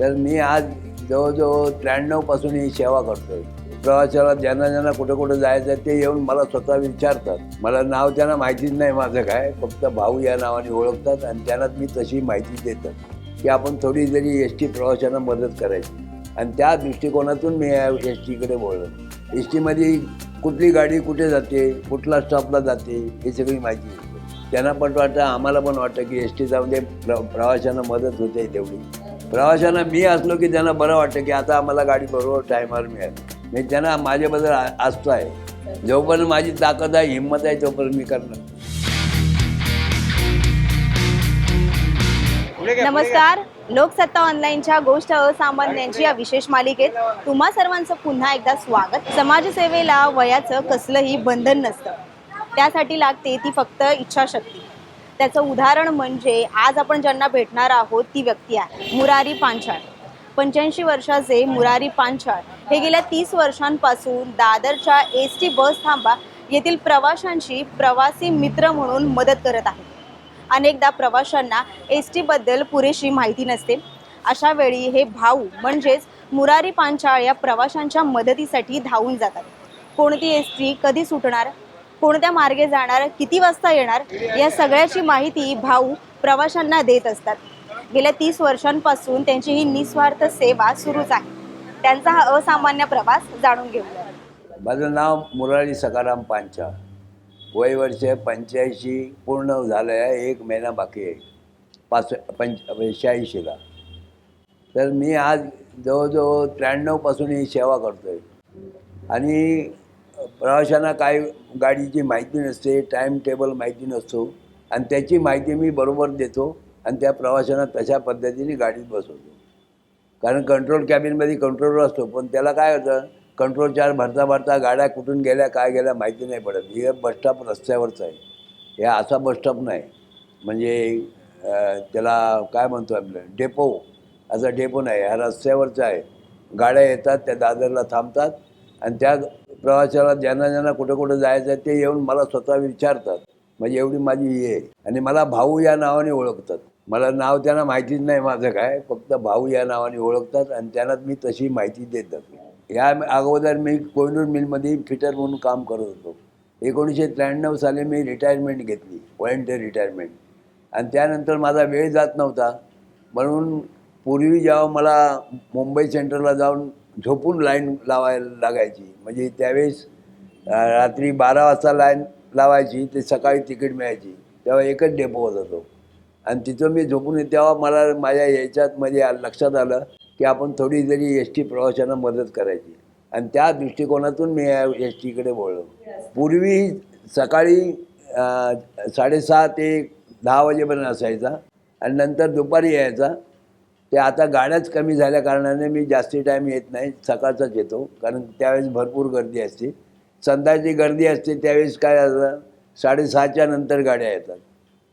तर मी आज जवळजवळ त्र्याण्णवपासून ही सेवा करतोय. प्रवासाला ज्यांना ज्यांना कुठं कुठं जायचं आहे ते येऊन मला स्वतः विचारतात. मला नाव त्यांना माहितीच नाही माझं काय फक्त भाऊ या नावाने ओळखतात आणि त्यांना मी तशी माहिती देतात की आपण थोडी जरी एस टी प्रवाशांना मदत करायची. आणि त्या दृष्टिकोनातून मी या एस टीकडे बोललो एस टीमध्ये कुठली गाडी कुठे जाते कुठला स्टॉपला जाते हे सगळी माहिती त्यांना पण वाटतं आम्हाला पण वाटतं की एस टी जाऊन म्हणजे प्र प्रवाशांना मदत होते तेवढी. प्रवाशांना मी असलो की त्यांना बरं वाटतं की आता आम्हाला गाडी बरोबर टायमावर मिळेल. मी त्यांना माझ्याबद्दल आ- आस्था आहे. जोपर्यंत माझी ताकद आहे हिंमत आहे तोपर्यंत मी करणार. नमस्कार. लोकसत्ता ऑनलाईनच्या गोष्ट असामान्यांची या विशेष मालिकेत तुम्हा सर्वांचं पुन्हा एकदा स्वागत. समाजसेवेला वयाचं कसलंही बंधन नसतं. त्यासाठी लागते ती फक्त इच्छाशक्ती. त्याचं उदाहरण म्हणजे आज आपण ज्यांना भेटणार आहोत ती व्यक्ती आहे मुरारी पांचाळ. पंच्याऐंशी वर्षाचे मुरारी पांचाळ. हे गेल्या तीस वर्षांपासून दादरच्या एस टी बस थांबा येथील प्रवाशांशी प्रवासी मित्र म्हणून मदत करत आहेत. अनेकदा प्रवाशांना एस टीबद्दल पुरेशी माहिती नसते. अशा वेळी हे भाऊ म्हणजेच मुरारी पांचाळ या प्रवाशांच्या मदतीसाठी धावून जातात. कोणती एस टी कधी सुटणार? कोणत्या मार्गे जाणार किती वाजता येणार या सगळ्याची माहिती भाऊ प्रवाशांना देत असतात. गेल्या तीस वर्षांपासून त्यांची ही निस्वार्थ सेवा सुरूच आहे. त्यांचा हा असामान्य प्रवास जाणून घेऊया माझं नाव मुरारी सकाराम पांचा वय वर्ष पंच्याऐंशी पूर्ण झालं आहे एक महिना बाकी आहे. पाच पंच म्हणजे शहाऐंशीला. तर मी आज जवळजवळ त्र्याण्णवपासून ही सेवा करतो आहे आणि प्रवाशांना काय गाडीची माहिती नसते टाईम टेबल माहिती नसतो आणि त्याची माहिती मी बरोबर देतो आणि त्या प्रवाशांना तशा पद्धतीने गाडीत बसवतो. कारण कंट्रोल कॅबिनमध्ये कंट्रोलर असतो पण त्याला काय होतं कंट्रोल चार्ज भरता भरता गाड्या कुठून गेल्या काय गेल्या माहिती नाही पडत. हे बसस्टॉप रस्त्यावरचं आहे. हे असा बसस्टॉप नाही. म्हणजे त्याला काय म्हणतो आपलं डेपो असा डेपो नाही हा रस्त्यावरचा आहे. गाड्या येतात त्या दादरला थांबतात आणि त्या प्रवासाला ज्यांना ज्यांना कुठं कुठं जायचं आहे ते येऊन मला स्वतः विचारतात. म्हणजे एवढी माझी ही आहे. आणि मला भाऊ या नावाने ओळखतात. मला नाव त्यांना माहितीच नाही माझं काय. फक्त भाऊ या नावाने ओळखतात आणि त्यांना मी तशी माहिती देतात या अगोदर मी कोयनूर मिलमध्ये फिटर म्हणून काम करत होतो. एकोणीसशे त्र्याण्णव साली मी रिटायरमेंट घेतली. व्हॉलेंटिअर रिटायरमेंट आणि त्यानंतर माझा वेळ जात नव्हता. म्हणून पूर्वी जेव्हा मला मुंबई सेंटरला जाऊन झोपून लाईन लावायला लागायची. म्हणजे त्यावेळेस रात्री बारा वाजता लाईन लावायची ते सकाळी तिकीट मिळायची. तेव्हा एकच डेपो होत होतो. आणि तिथं मी झोपून तेव्हा मला माझ्या याच्यात म्हणजे मध्ये लक्षात आलं की आपण थोडी जरी एस टी प्रवाशांना मदत करायची. आणि त्या दृष्टिकोनातून मी या एस टीकडे बोललो पूर्वी सकाळी साडेसहा ते दहा वाजेपर्यंत असायचा. आणि नंतर दुपारी यायचा. ते आता गाड्याच कमी झाल्या कारणाने मी जास्ती टाईम येत नाही सकाळचाच येतो. कारण त्यावेळेस भरपूर गर्दी असते. संध्याची गर्दी असते त्यावेळेस काय असतं साडेसहाच्या नंतर गाड्या येतात.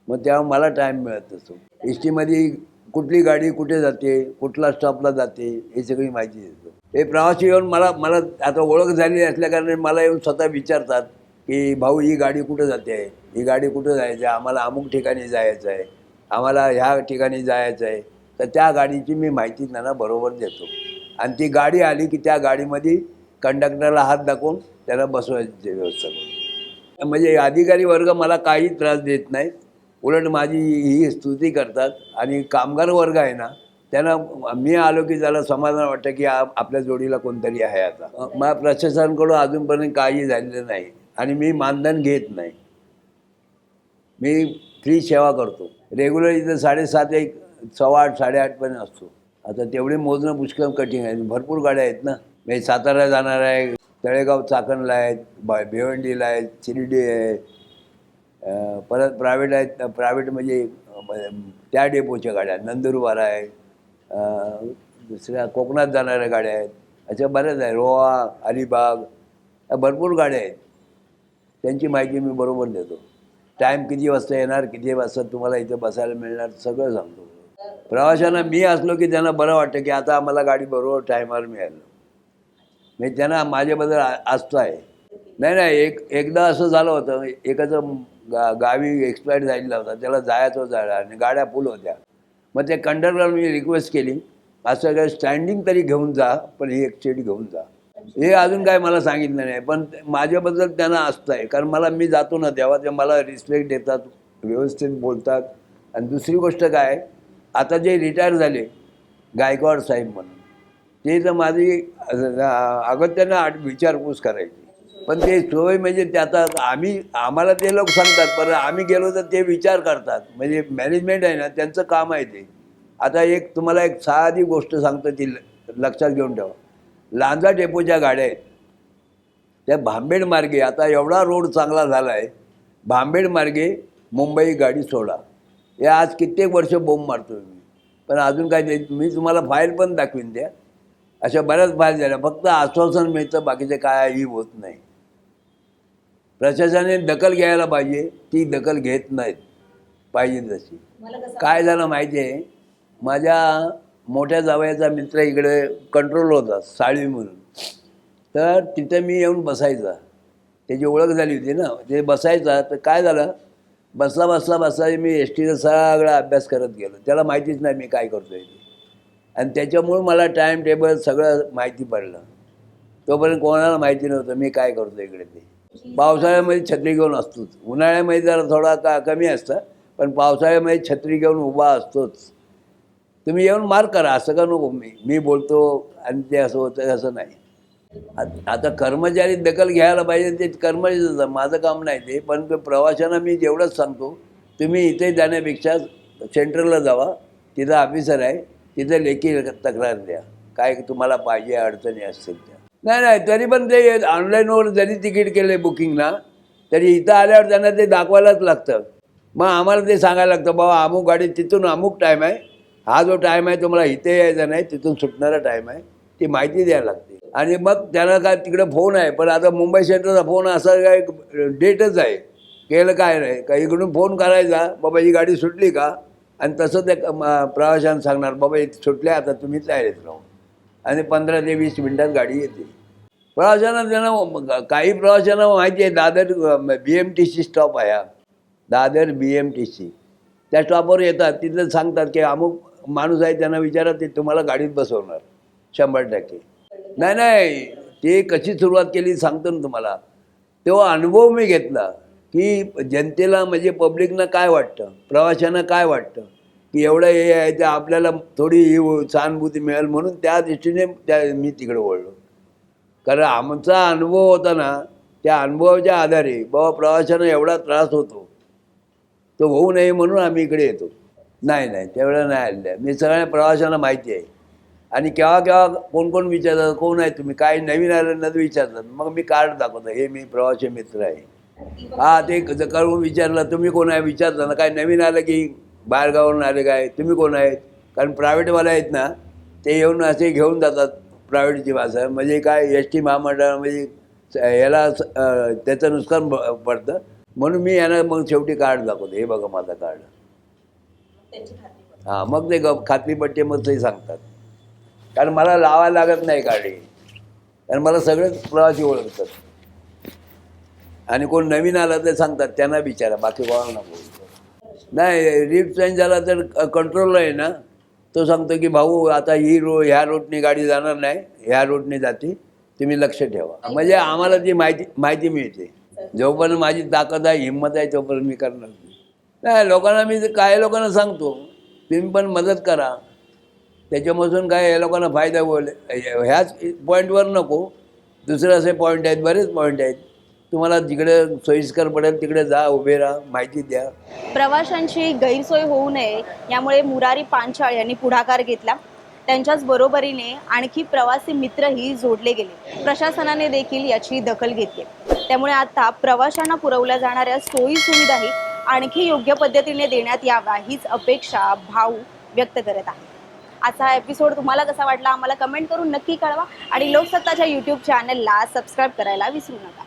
मग तेव्हा मला टाईम मिळत असतो एस टीमध्ये कुठली गाडी कुठे जाते कुठला स्टॉपला जाते हे सगळी माहिती देतो. हे प्रवासी येऊन मला मला आता ओळख झालेली असल्याकारणे मला येऊन स्वतः विचारतात की भाऊ ही गाडी कुठं जाते? आहे ही गाडी कुठं जायचं? आहे आम्हाला अमुक ठिकाणी जायचं आहे आम्हाला ह्या ठिकाणी जायचं आहे तर त्या गाडीची मी माहिती त्यांना बरोबर देतो. आणि ती गाडी आली की त्या गाडीमध्ये कंडक्टरला हात दाखवून त्याला बसवायची व्यवस्था करतो म्हणजे अधिकारी वर्ग मला काही त्रास देत नाहीत उलट माझी ही स्तुती करतात. आणि कामगार वर्ग आहे ना त्यांना मी आलो की त्याला समाधान वाटतं की आपल्या जोडीला कोणतरी आहे आता. मला प्रशासनाकडून अजूनपर्यंत काही झालेलं नाही. आणि मी मानधन घेत नाही. मी फ्री सेवा करतो. रेग्युलर इथं साडेसात एक सव्वा आठ साडेआठपर्यंत असतो. आता तेवढे मोजणं पुष्कळ कठीण आहे. भरपूर गाड्या आहेत ना. म्हणजे सातारा जाणार आहे तळेगाव चाकणला आहेत बा भिवंडीला आहेत शिर्डी आहे. परत प्रायव्हेट आहेत प्रायव्हेट म्हणजे त्या डेपोच्या गाड्या नंदुरबार आहे. दुसऱ्या कोकणात जाणाऱ्या गाड्या आहेत. अशा बऱ्याच आहे रोहा अलिबाग भरपूर गाड्या आहेत. त्यांची माहिती मी बरोबर देतो. टाईम किती वाजता येणार किती वाजता तुम्हाला इथं बसायला मिळणार सगळं सांगतो. प्रवाशांना मी असलो की त्यांना बरं वाटतं की आता आम्हाला गाडी बरोबर टायमावर मिळालं. म्हणजे त्यांना माझ्याबद्दल आ- आस्था आहे. नाही नाही एक एकदा असं झालं होतं एकाचं गा गावी एक्सपायर झालेला होता त्याला जायचं होतं आणि गाड्या फुल होत्या. मग त्या कंडक्टरला मी रिक्वेस्ट केली असं काय स्टँडिंग तरी घेऊन जा पण ही एक सीट घेऊन जा. हे अजून काय मला सांगितलं नाही पण माझ्याबद्दल त्यांना असतं आहे कारण मला मी जातो ना तेव्हा ते मला रिस्पेक्ट देतात व्यवस्थित बोलतात. आणि दुसरी गोष्ट काय आता जे रिटायर झाले गायकवाड साहेब म्हणून ते तर माझी अगत्यानं आठ विचारपूस करायची. पण ते सोय म्हणजे त्याचा आम्ही आम्हाला ते लोक सांगतात पण आम्ही गेलो तर ते विचार करतात. म्हणजे मॅनेजमेंट आहे ना त्यांचं काम आहे ते. आता एक तुम्हाला एक साधी गोष्ट सांगतो ती ल- लक्षात घेऊन ठेवा. लांजा डेपोच्या गाड्या आहेत. त्या भांबेड मार्गे आता एवढा रोड चांगला झाला आहे भांबेड मार्गे मुंबई गाडी सोडा. हे आज कित्येक वर्ष बोंब मारतो मी. पण अजून काय मी तुम्हाला फाईल पण दाखवीन द्या. अशा बऱ्याच फाईल झाल्या. फक्त आश्वासन मिळतं बाकीचे काही होत नाही. प्रशासनाने दखल घ्यायला पाहिजे. ती दखल घेत नाहीत. पाहिजे तशी. काय झालं माहिती आहे माझ्या मोठ्या जावयाचा मित्र इकडे कंट्रोल होता साळवी म्हणून. तर तिथं मी येऊन बसायचा. त्याची ओळख झाली होती ना. ते बसायचा. तर काय झालं? बसला बसला बसला मी एस टीचा सगळा अभ्यास करत गेलो. त्याला माहितीच नाही मी काय करतो आहे ते. आणि त्याच्यामुळं मला टाईम टेबल सगळं माहिती पडलं. तोपर्यंत कोणाला माहिती नव्हतं मी काय करतो इकडे ते. पावसाळ्यामध्ये छत्री घेऊन असतोच. उन्हाळ्यामध्ये जरा थोडा का कमी असतं पण पावसाळ्यामध्ये छत्री घेऊन उभा असतोच. तुम्ही येऊन मार्क करा असं का नको मी मी बोलतो आणि ते असं होतं असं नाही. आता कर्मचारी दखल घ्यायला पाहिजे ते कर्मचारी माझं काम नाही ते पण प्रवाशांना मी जेवढंच सांगतो तुम्ही इथे जाण्यापेक्षा सेंटरला जावा तिथं ऑफिसर आहे तिथं लेखी तक्रार द्या काय तुम्हाला पाहिजे अडचणी असतील त्या. नाही नाही तरी पण ते ऑनलाईनवर जरी तिकीट केले बुकिंग ना तरी इथं आल्यावर त्यांना ते दाखवायलाच लागतं. मग आम्हाला ते सांगायला लागतं बाबा अमुक गाडी तिथून अमुक टाईम आहे हा जो टाईम आहे तुम्हाला इथे यायचा नाही तिथून सुटणारा टाईम आहे ती माहिती द्यायला लागते. आणि मग त्यांना काय तिकडे फोन आहे. पण आता मुंबई सेंटरचा फोन असा काय डेटच आहे. केलं काय नाही. का इकडून फोन करायचा बाबा ही गाडी सुटली का? आणि तसं ते प्रवाशांना सांगणार बाबा इथे सुटल्या आता तुम्ही तयारीत राहून आणि पंधरा ते वीस मिनटात गाडी येते. प्रवाशांना त्यांना काही प्रवाशांना माहिती आहे Dadar B M T C stop आहे हा. Dadar B M T C त्या स्टॉपवर येतात. तिथं सांगतात की अमुक माणूस आहे त्यांना विचारा ते तुम्हाला गाडीत बसवणार. शंभर टक्के. नाही नाही. ते कशी सुरुवात केली सांगतो ना तुम्हाला. तेव्हा अनुभव मी घेतला की जनतेला म्हणजे पब्लिकनं काय वाटतं? प्रवाशांना काय वाटतं? की एवढं हे आहे ते आपल्याला थोडी ही सहानुभूती मिळेल म्हणून त्या दृष्टीने त्या मी तिकडे वळलो. कारण आमचा अनुभव होता ना त्या अनुभवाच्या आधारे बाबा प्रवाशांना एवढा त्रास होतो. तो होऊ नये म्हणून आम्ही इकडे येतो. नाही नाही. तेवढं नाही आलेलं मी सगळ्या प्रवाशांना माहिती आहे. आणि केव्हा केव्हा कोण कोण विचारतात कोण आहे तुम्ही? काय नवीन आलं ना विचारतात. मग मी कार्ड दाखवतो. हे मी प्रवासी मित्र आहे. हा ते क- करून विचारलं तुम्ही कोण आहे? विचारता ना काय नवीन आलं की बाहेरगावरून आले काय? तुम्ही कोण आहेत? कारण प्रायव्हेटवाले आहेत ना ते येऊन असे घेऊन जातात प्रायव्हेटची भाषा म्हणजे काय एस टी महामंडळामध्ये स- याला त्याचं नुकसान पडतं. म्हणून मी यांना मग शेवटी कार्ड दाखवतो. हे बघा माझं कार्ड. हां मग ते ग खात्रीपट्टी मग ते सांगतात. कारण मला लावायला लागत नाही गाडी. कारण मला सगळेच प्रवासी ओळखतात. आणि कोण नवीन आलं तर सांगतात त्यांना विचारा बाकी कोणाला नको नाही रिप चेंज झाला तर कंट्रोल आहे ना. तो सांगतो की भाऊ आता ही रो ह्या रोडने गाडी जाणार नाही ह्या रोडने जाते तुम्ही लक्ष ठेवा. म्हणजे आम्हाला ती माहिती माहिती मिळते. जोपर्यंत माझी ताकद आहे हिंमत आहे तोपर्यंत मी करणार नाही. नाही लोकांना मी ते- काही लोकांना सांगतो तुम्ही पण मदत करा. त्याच्यामधून काय या लोकांना फायदा होईल? ह्याच पॉईंटवर नको. दुसरे असे पॉईंट आहेत बरेच पॉईंट आहेत. तुम्हाला जिकडे सोयीस्कर पडेल तिकडे जा उभे राहा माहिती द्या. प्रवाशांची गैरसोय होऊ नये यामुळे मुरारी पांचाळ यांनी पुढाकार घेतला. त्यांच्याच बरोबरीने आणखी प्रवासी मित्रही जोडले गेले. प्रशासनाने देखील याची दखल घेतली. त्यामुळे आता प्रवाशांना पुरवल्या जाणाऱ्या सोयी सुविधाही आणखी योग्य पद्धतीने देण्यात याव्या हीच अपेक्षा भाऊ व्यक्त करत आहे आजचा हा एपिसोड तुम्हाला कसा वाटला आम्हाला कमेंट करून नक्की कळवा. आणि लोकसत्ताच्या यूट्यूब चॅनलला सबस्क्राईब करायला विसरू नका.